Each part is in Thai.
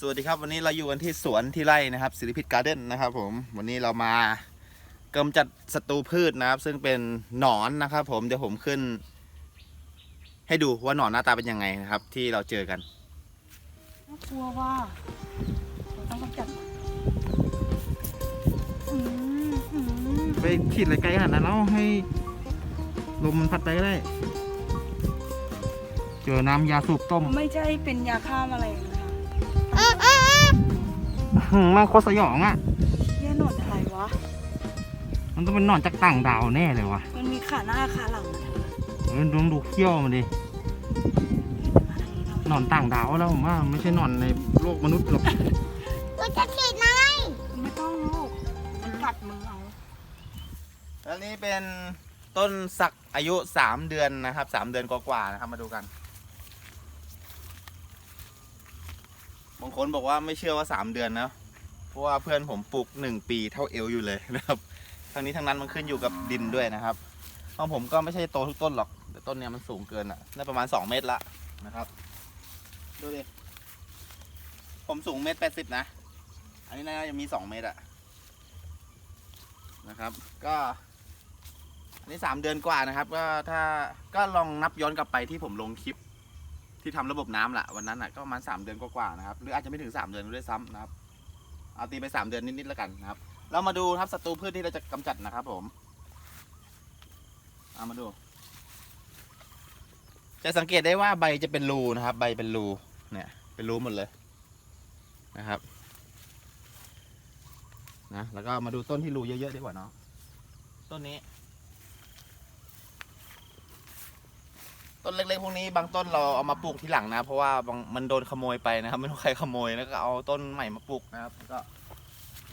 สวัสดีครับวันนี้เราอยู่กันที่สวนที่ไร่นะครับศิริพิษการ์เด้นนะครับผมวันนี้เรามากำจัดศัตรูพืชนะครับ ซึ่งเป็นหนอนนะครับ ผมเดี๋ยวผมขึ้น ให้ดูว่าหนอนหน้าตาเป็นยังไงนะครับ ที่เราเจอกันน่ากลัวว่าเราต้องกำจัดมันอืมอืมไปฉีดอะไรไกลขนาดนั้นแล้วให้ลมมันพัดไปก็ได้ เจอน้ำยาสูบต้ม ไม่ใช่เป็นยาฆ่าแมลงนะ คะมันโคตรสยองอะเหี้ยหนอนอะไรวะ มันต้องเป็นหนอนจากต่างดาวแน่เลยวะมันมีขาหน้าขาหลังนะเออดูดูเขี้ยวมันดิหนอนต่างดาวแล้วผมว่ามันไม่ใช่หนอนในโลกมนุษย์หรอกกูจะฉีดไหมไม่ต้องลูก มันกัดมือเอาแล้วนี่เป็นต้นสักอายุสามเดือนนะครับสามเดือนกว่าๆนะครับมาดูกัน บางคนบอกว่าไม่เชื่อว่าสามเดือนนะ เพราะว่าเพื่อนผมปลูกหนึ่งปีเท่าเอวอยู่เลยนะครับทั้งนี้ทั้งนั้นมันขึ้นอยู่กับดินด้วยนะครับของผมก็ไม่ใช่โตทุกต้นหรอก แต่ต้นเนี้ยมันสูงเกินอะ ได้ประมาณสองเมตรละนะครับ ดูดิ ผมสูงเมตรแปดสิบนะ อันนี้น่าจะมีสองเมตรอะนะครับ ก็อันนี้สามเดือนกว่านะครับ ก็ถ้าก็ลองนับย้อนกลับไปที่ผมลงคลิป ที่ทำระบบน้ำละวันนั้นอะก็ประมาณสามเดือนกว่าๆนะครับ หรืออาจจะไม่ถึงสามเดือนด้วยซ้ำนะครับ เอาตีไปสามเดือนนิดๆแล้วกันนะครับ เรามาดูครับศัตรูพืชที่เราจะกำจัดนะครับ ผมเอามาดู จะสังเกตได้ว่าใบจะเป็นรูนะครับ ใบเป็นรูเนี่ย เป็นรูหมดเลยนะครับนะแล้วก็มาดูต้นที่รูเยอะๆดีกว่าเนาะต้นนี้ ต้นเล็กๆพวกนี้บางต้นเราเอามาปลูกที่หลังนะ เพราะว่าบางมันโดนขโมยไปนะครับไม่รู้ใครขโมยแล้วก็เอาต้นใหม่มาปลูกนะครับ ก็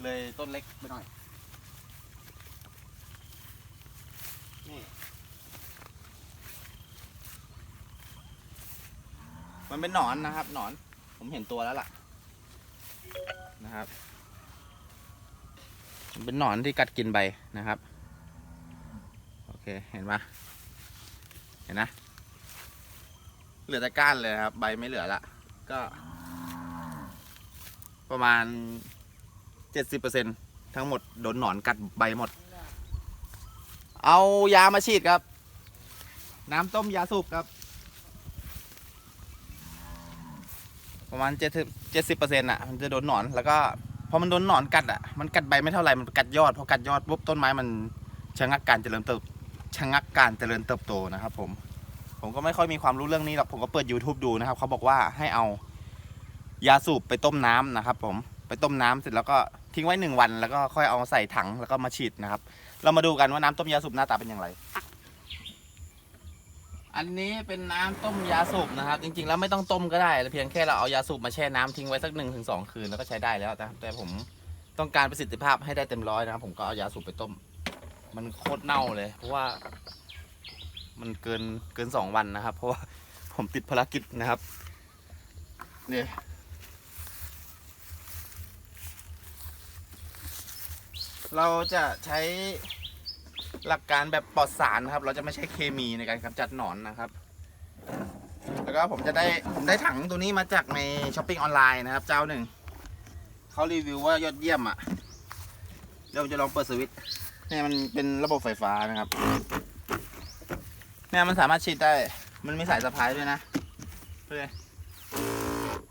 เลยต้นเล็กไปหน่อยนี่มันเป็นหนอนนะครับหนอน ผมเห็นตัวแล้วล่ะ นะครับมันเป็นหนอนที่กัดกินใบนะครับ โอเคเห็นปะเห็นนะ เหลือแต่ก้านเลยครับ ใบไม่เหลือละก็ ประมาณเจ็ดสิบเปอร์เซ็นทั้งหมดโดนหนอนกัดใบหมด เอายามาฉีดครับ น้ำต้มยาสูบครับ ประมาณเจ็ดสิบเจ็ดสิบเปอร์เซ็นต์อะมันจะโดนหนอนแล้วก็พอมันโดนหนอนกัดอะมันกัดใบไม่เท่าไหร่มันกัดยอดพอกัดยอดปุ๊บต้นไม้มันชะงักการเจริญเติบชะงักการเจริญเติบโตนะครับผม ผมก็ไม่ค่อยมีความรู้เรื่องนี้หรอกผมก็เปิด YouTube ดูนะครับ เขาบอกว่าให้เอายาสูบไปต้มน้ำนะครับผมไปต้มน้ำเสร็จแล้วก็ทิ้งไว้หนึ่งวัน แล้วก็ค่อยเอาใส่ถังแล้วก็มาฉีดนะครับ เรามาดูกันว่าน้ำต้มยาสูบหน้าตาเป็นอย่างไร อันนี้เป็นน้ำต้มยาสูบนะครับ จริงๆแล้วไม่ต้องต้มก็ได้เพียงแค่เราเอายาสูบมาแช่น้ำทิ้งไว้สักหนึ่งถึงสองคืนแล้วก็ใช้ได้แล้วนะแต่ผมต้องการประสิทธิภาพให้ได้เต็มร้อยนะครับผมก็เอายาสูบไปต้ม มันโคตรเน่าเลยเพราะว่า มันเกินเกินสองวันนะครับ เพราะว่าผมติดภารกิจนะครับเนี่ยเราจะใช้หลักการแบบปลอดสารนะครับ เราจะไม่ใช้เคมีในการกำจัดหนอนนะครับ แล้วก็ผมจะได้ผมได้ถังตัวนี้มาจากในช้อปปิ้งออนไลน์นะครับ เจ้าหนึ่งเขารีวิวว่ายอดเยี่ยมอะเดี๋ยวจะลองเปิดสวิตช์เนี่ยมันเป็นระบบไฟฟ้านะครับ เนี่ยมันสามารถฉีดได้ มันมีสายสะพายด้วยนะเพื่อน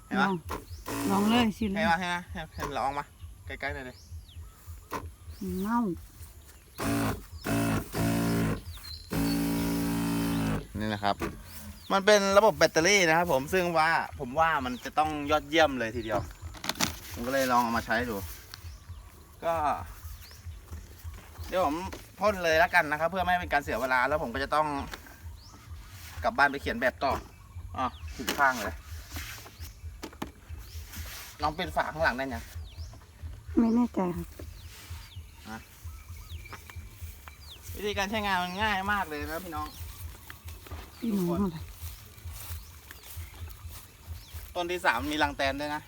เห็นลปะองลองเลยสิเลเห็ยนปะเห็นปะเห็นเห็นเราออกมาใกล้ๆหน่อยเลยเน่านี่นะครับ มันเป็นระบบแบตเตอรี่นะครับผมซึ่งว่าผมว่ามันจะต้องยอดเยี่ยมเลยทีเดียว ผมก็เลยลองเอามาใช้ดู ก็ เดี๋ยวผมพ่นเลยแล้วกันนะครับ เพื่อไม่ให้เป็นการเสียเวลาแล้วผมก็จะต้อง กลับบ้านไปเขียนแบบต่ออ๋อถูกข้างเลยลองเป็นฝาข้างหลังได้ยังไม่แน่ใจครับวิธีการใช้งานมันง่ายมากเลยนะพี่น้อง พี่น้องอะไรต้นที่สามมีรังแตนด้วยนะ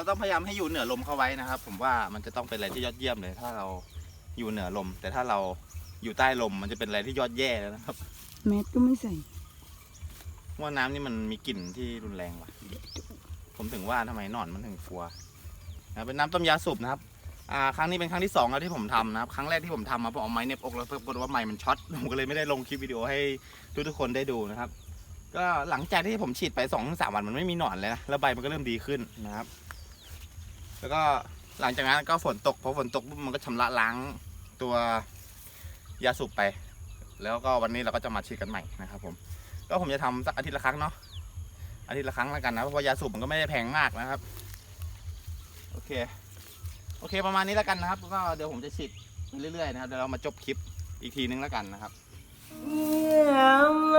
เราต้องพยายามให้อยู่เหนือลมเข้าไว้นะครับ ผมว่ามันจะต้องเป็นอะไรที่ยอดเยี่ยมเลย ถ้าเราอยู่เหนือลม แต่ถ้าเราอยู่ใต้ลมมันจะเป็นอะไรที่ยอดแย่แล้วนะครับแมสก็ไม่ใส่ ว่าน้ำนี่มันมีกลิ่นที่รุนแรงว่ะ ผมถึงว่าทำไมหนอนมันถึงกลัวนะเป็นน้ำต้มยาสูบนะครับอ่าครั้งนี้เป็นครั้งที่สองแล้วที่ผมทำนะครับ ครั้งแรกที่ผมทำมาผมเอาไม้เหน็บอกแล้วปรากฏว่าไม้มันช็อต ผมก็เลยไม่ได้ลงคลิปวิดีโอให้ทุกทุกๆคนได้ดูนะครับ ก็หลังจากที่ผมฉีดไปสองถึงสามวันมันไม่มีหนอนเลยนะ แล้วใบมันก็เริ่มดีขึ้นนะครับ แล้วก็หลังจากนั้นก็ฝนตกพอฝนตกมันก็ชำระล้างตัวยาสูบไป แล้วก็วันนี้เราก็จะมาฉีดกันใหม่นะครับผมก็ผมจะทำสักอาทิตย์ละครั้งเนาะอาทิตย์ละครั้งแล้วกันนะเพราะว่ายาสูบมันก็ไม่ได้แพงมากนะครับโอเคโอเคประมาณนี้แล้วกันนะครับก็เดี๋ยวผมจะฉีดเรื่อยๆนะครับเดี๋ยวเรามาจบคลิปอีกทีนึงแล้วกันนะครับยามล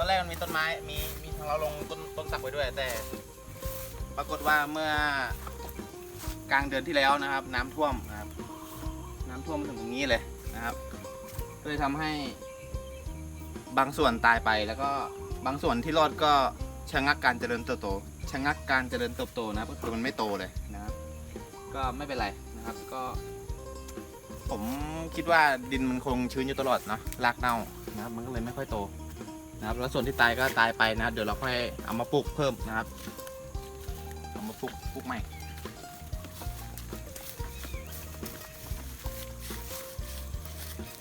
ตอนแรกมันมีต้นไม้มีมีทางเราลงต้นต้นสักไว้ด้วย แต่ ปรากฏว่าเมื่อกลางเดือนที่แล้วนะครับ น้ำท่วมนะครับ น้ำท่วมมาถึงตรงนี้เลยนะครับก็เลยทำให้บางส่วนตายไปแล้วก็บางส่วนที่รอดก็ชะงักการเจริญเติบโตชะงักการเจริญเติบโตนะครับก็คือมันไม่โตเลยนะครับ ก็ไม่เป็นไรนะครับก็ ผมคิดว่าดินมันคงชื้นอยู่ตลอดเนาะรากเน่านะครับ มันก็เลยไม่ค่อยโต นะครับ แล้วส่วนที่ตายก็ตายไปนะครับ เดี๋ยวเราค่อยเอามาปลูกเพิ่มนะครับ เอามาปลูกปลูกใหม่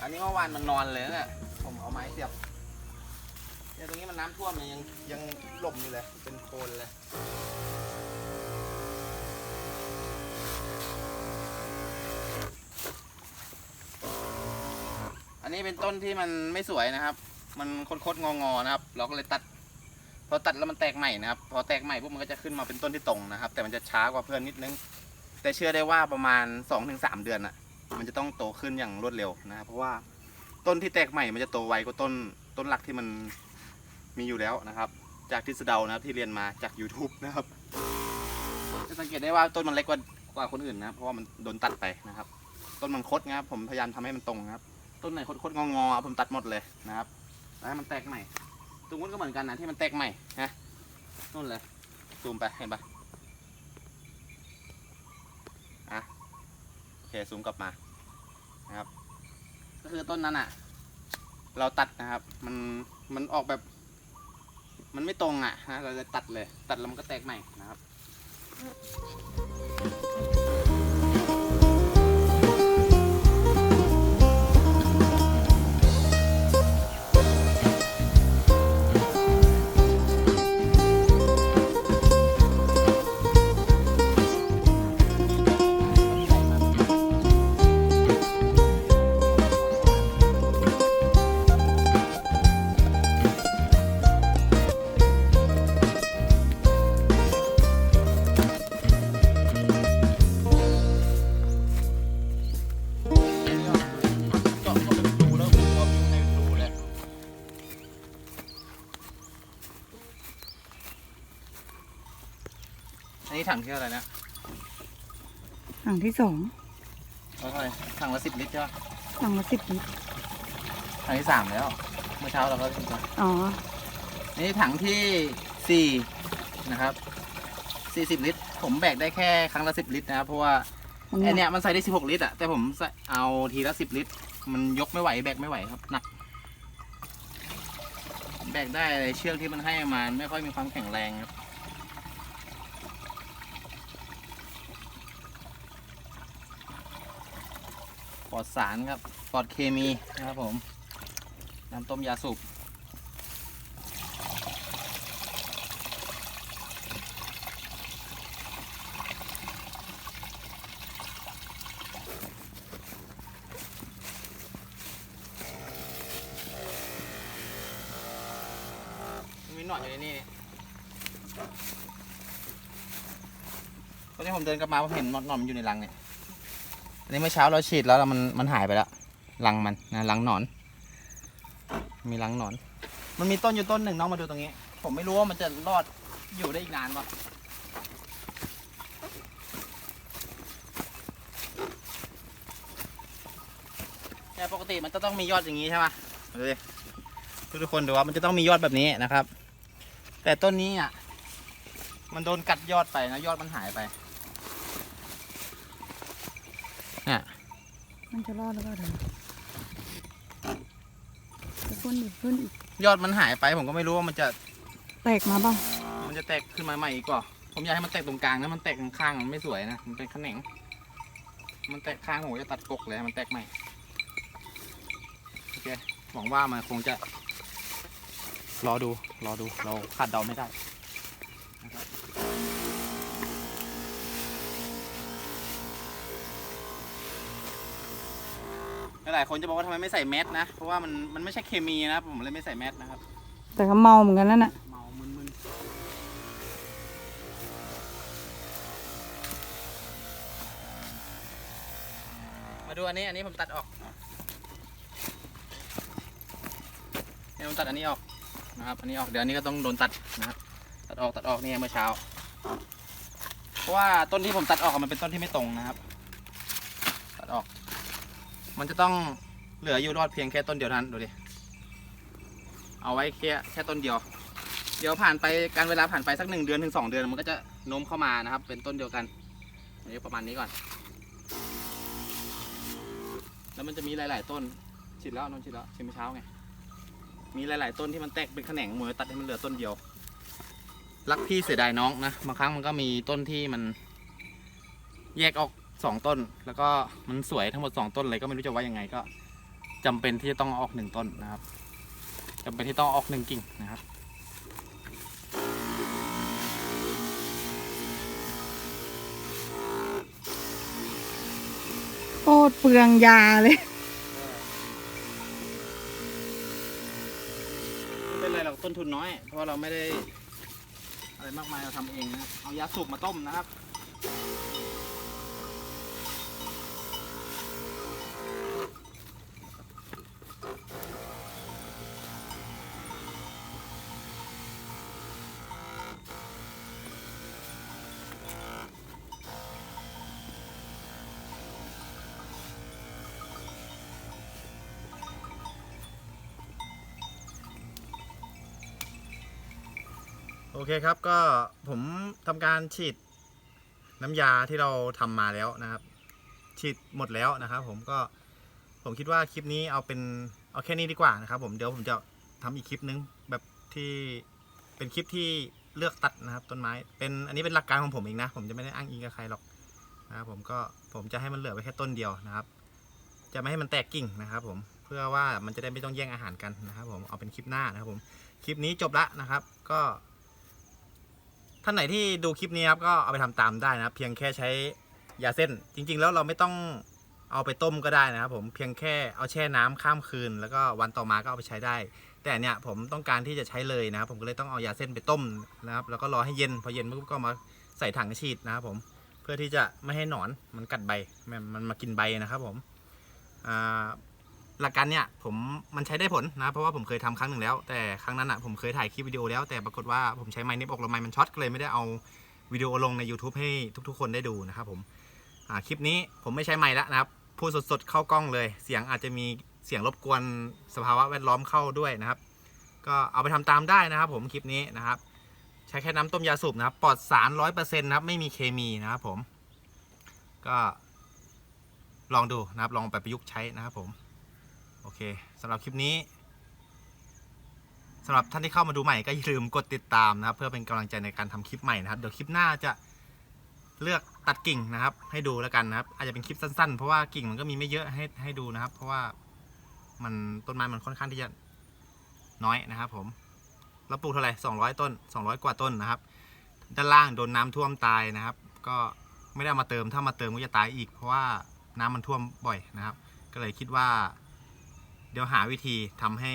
อันนี้เมื่อวานมันนอนเลยนะเนี่ยผมเอาไม้เสียบเนี่ยตรงนี้มันน้ำท่วมเนี่ยยังยังหล่มอยู่เลย เป็นโคลนเลยอันนี้เป็นต้นที่มันไม่สวยนะครับ มันคดๆงอๆนะครับ เราก็เลยตัด พอตัดแล้วมันแตกใหม่นะครับ พอแตกใหม่ปุ๊บมันก็จะขึ้นมาเป็นต้นที่ตรงนะครับ แต่มันจะช้ากว่าเพื่อนนิดนึง แต่เชื่อได้ว่าประมาณ 2-3 เดือนอะมันจะต้องโตขึ้นอย่างรวดเร็วนะครับ เพราะว่าต้นที่แตกใหม่มันจะโตไวกว่าต้นต้นหลักที่มันมีอยู่แล้วนะครับ จากที่สะเดานะครับที่เรียนมาจาก YouTube นะครับ จะสังเกตได้ว่าต้นมันเล็กกว่ากว่าคนอื่นนะครับเพราะว่ามันโดนตัดไปนะครับ ต้นมันคดนะครับผมพยายามทำให้มันตรงนะครับ ต้นไหนคดๆงอๆผมตัดหมดเลยนะครับ ล้วให้มันแตกใหม่ตรงนู้นก็เหมือนกันนะที่มันแตกใหม่นะนู่นเลยซูมไปเห็นปะอะโอเคซูมกลับมานะครับ ก็คือต้นนั้นอะ เราตัดนะครับ มันมันออกแบบ มันไม่ตรงอะนะเราเลยตัดเลย ตัดแล้วมันก็แตกใหม่นะครับ ถังที่เท่าไหร่นะถังที่สองเอาเท่าไหร่ถังละสิบลิตรใช่ปะถังละสิบลิตรถังที่สามแล้ว เมื่อเช้าเราก็ถึงมาอ๋อ นี่ถังที่สี่นะครับสี่สิบลิตร ผมแบกได้แค่ครั้งละสิบลิตรนะครับเพราะว่ามันไอหเนี้นักยมันใส่ได้สิบหกลิตรอะแต่ผมใส่เอาทีละสิบลิตร มันยกไม่ไหวแบกไม่ไหวครับหนักแบกได้เลยเชือกที่มันให้มาไม่ค่อยมีความแข็งแรงครับ ลอดสารครับปลอดเคมีนะครับผมน้ำต้มยาสูบมีหนอนอยู่ในนี่ตอนที่ผมเดินกลับมาผมเห็นหนอนมันอยู่ในรังเนี่ย อันนี้เมื่อเช้าเราฉีดแล้วมันมันหายไปแล้วรังมันนะรังหนอน มีรังหนอน มันมีต้นอยู่ต้นหนึ่งน้องมาดูตรงนี้ ผมไม่รู้ว่ามันจะรอดอยู่ได้อีกนานปะแต่ปกติมันจะต้องมียอดอย่างนี้ใช่ไหมดูดิทุกคนดูว่ามันจะต้องมียอดแบบนี้นะครับ แต่ต้นนี้อะ มันโดนกัดยอดไปนะยอดมันหายไป เนี่ย มันจะรอดหรือเปล่าเดี๋ยวจะขึ้นอีกขึ้นอีกยอดมันหายไปผมก็ไม่รู้ว่ามันจะแตกมาบ้างมันจะแตกขึ้นมาใหม่อีกก่อผมอยากให้มันแตกตรงกลางนะมันแตกข้างๆมันไม่สวยนะมันเป็นขนงมันแตกข้างผมจะตัดกกเลยให้มันแตกใหม่โอเคหวังว่ามันคงจะรอดูรอดูเราคาดเดาไม่ได้นะครับ หลายคนจะบอกว่าทำไมไม่ใส่แมสนะ เพราะว่ามันมันไม่ใช่เคมีนะครับผมเลยไม่ใส่แมสนะครับ แต่ก็เมาเหมือนกันนั่นน่ะเมามึนๆ มาดูอันนี้อันนี้ผมตัดออกเนี่ยผมตัดอันนี้ออกนะครับ อันนี้ออกเดี๋ยวอันนี้ก็ต้องโดนตัดนะครับตัดออกตัดออกนี่เมื่อเช้า เพราะว่าต้นที่ผมตัดออกอะมันเป็นต้นที่ไม่ตรงนะครับตัดออก มันจะต้องเหลืออยู่รอดเพียงแค่ต้นเดียวเท่านั้นดูดิเอาไว้แค่แค่ต้นเดียว เดี๋ยวผ่านไปการเวลาผ่านไปสักหนึ่งเดือนถึงสองเดือนมันก็จะโน้มเข้ามานะครับ เป็นต้นเดียวกันอันนี้ประมาณนี้ก่อน แล้วมันจะมีหลาย ๆ ต้นฉีดแล้วนอนฉีดแล้วฉีดเมื่อเช้าไงมีหลาย ๆ ต้นที่มันแตกเป็นแขนงเหมือนตัดให้มันเหลือต้นเดียว รักพี่เสียดายน้องนะบางครั้งมันก็มีต้นที่มันแยกออก สองต้น แล้วก็มันสวยทั้งหมดสองต้นเลยก็ไม่รู้จะว่ายังไงก็จำเป็นที่จะต้องเอาออกหนึ่งต้นนะครับจำเป็นที่ต้องเอาออกหนึ่งกิ่งนะครับโคตรเปลืองยาเลย ไม่เป็นไรหรอกต้นทุนน้อย เพราะว่าเราไม่ได้อะไรมากมายเราทำเองนะครับเอายาสูบมาต้มนะครับ โอเคครับก็ผมทำการฉีดน้ำยาที่เราทำมาแล้วนะครับ ฉีดหมดแล้วนะครับ ผมก็ผมคิดว่าคลิปนี้เอาเป็นเอาแค่นี้ดีกว่านะครับ ผมเดี๋ยวผมจะทำอีกคลิปนึงแบบที่เป็นคลิปที่เลือกตัดนะครับ ต้นไม้เป็นอันนี้เป็นหลักการของผมเองนะ ผมจะไม่ได้อ้างอิงกับใครหรอกนะครับผมก็ผมจะให้มันเหลือไว้แค่ต้นเดียวนะครับ จะไม่ให้มันแตกกิ่งนะครับ ผมเพื่อว่ามันจะได้ไม่ต้องแย่งอาหารกันนะครับ ผมเอาเป็นคลิปหน้านะครับ ผมคลิปนี้จบละนะครับ ก็ ท่านไหนที่ดูคลิปนี้ครับก็เอาไปทำตามได้นะครับเพียงแค่ใช้ยาเส้น จริง ๆ แล้วเราไม่ต้องเอาไปต้มก็ได้นะครับผมเพียงแค่เอาแช่น้ำข้ามคืน แล้วก็วันต่อมาก็เอาไปใช้ได้ แต่เนี่ยผมต้องการที่จะใช้เลยนะครับผมก็เลยต้องเอายาเส้นไปต้มนะครับแล้วก็รอให้เย็นพอเย็นปุ๊บก็มาใส่ถังฉีดนะครับผมเพื่อที่จะไม่ให้หนอนมันกัดใบมันมันมากินใบนะครับผมอ่า หลักการเนี่ยผมมันใช้ได้ผลนะเพราะว่าผมเคยทำครั้งหนึ่งแล้ว แต่ครั้งนั้นอะผมเคยถ่ายคลิปวิดีโอแล้วแต่ปรากฏว่าผมใช้ไม้เน็บอกแล้วไม้มันช็อตก็เลยไม่ได้เอาวิดีโอลงใน YouTube ให้ทุกๆ คนได้ดูนะครับผมคลิปนี้ผมไม่ใช้ไม้แล้วนะครับพูดสดๆเข้ากล้องเลย เสียงอาจจะมีเสียงรบกวนสภาวะแวดล้อมเข้าด้วยนะครับ ก็เอาไปทำตามได้นะครับ ผมคลิปนี้นะครับ ใช้แค่น้ำต้มยาสูบนะครับปลอดสารร้อยเปอร์เซ็นต์นะครับไม่มีเคมีนะครับผม ก็ลองดูนะครับลองไปประยุกต์ใช้นะครับผม อเคสำหรับคลิปนี้สำหรับท่านที่เข้ามาดูใหม่ก็อย่าลืมกดติดตามนะครับ เพื่อเป็นกำลังใจในการทำคลิปใหม่นะครับ เดี๋ยวคลิปหน้าจะเลือกตัดกิ่งนะครับ ให้ดูแล้วกันนะครับ อาจจะเป็นคลิปสั้นๆ เพราะว่ากิ่งมันก็มีไม่เยอะให้ให้ดูนะครับ เพราะว่ามันต้นไม้มันค่อนข้างที่จะน้อยนะครับ ผมเราปลูกเท่าไหร่200 ต้น 200 กว่าต้นนะครับ ด้านล่างโดนน้ำท่วมตายนะครับ ก็ไม่ได้มาเติมถ้ามาเติมก็จะตายอีก เพราะว่าน้ำมันท่วมบ่อยนะครับ ก็เลยคิดว่า เดี๋ยวหาวิธีทำให้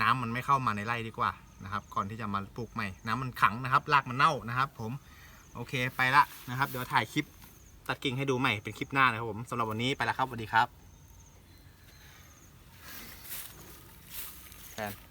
น้ำมันไม่เข้ามาในไร่ดีกว่านะครับ ก่อนที่จะมาปลูกใหม่ น้ำมันขังนะครับรากมันเน่านะครับ ผมโอเคไปละนะครับ เดี๋ยวถ่ายคลิปตัดกิ่งให้ดูใหม่เป็นคลิปหน้านะครับผมสำหรับวันนี้ไปละครับสวัสดีครับแฟน